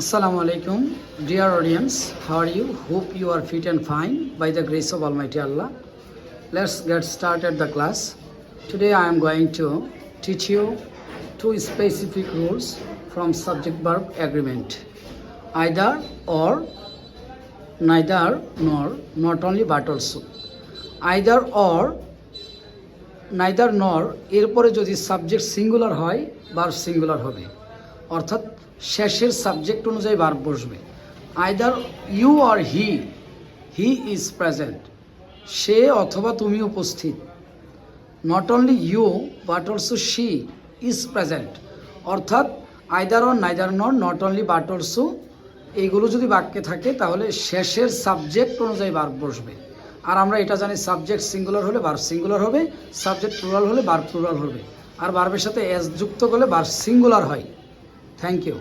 আসসালামু আলাইকুম dear audience how are you hope you are fit and fine by the grace of almighty Allah let's get start at the class today I am going to teach you two specific rules from subject bark agreement either or neither nor not only but also either or neither nor এরপরে যদি subject singular হয় বার singular হবে। অর্থাৎ শেষের subject অনুযায়ী বার বসবে। Either you or he he is present সে অথবা তুমি উপস্থিত। Not only you but also she is present অর্থাৎ either or neither nor not only but also এইগুলো যদি বাক্যে থাকে, তাহলে শেষের সাবজেক্ট অনুযায়ী বার বসবে। আর আমরা এটা জানি সাবজেক্ট সিঙ্গুলার হলে বার সিঙ্গুলার হবে সাবজেক্ট প্লুরাল হলে বার প্লুরাল হবে। আর বার্বের সাথে এস যুক্ত করলে বার সিঙ্গুলার হয়। Thank you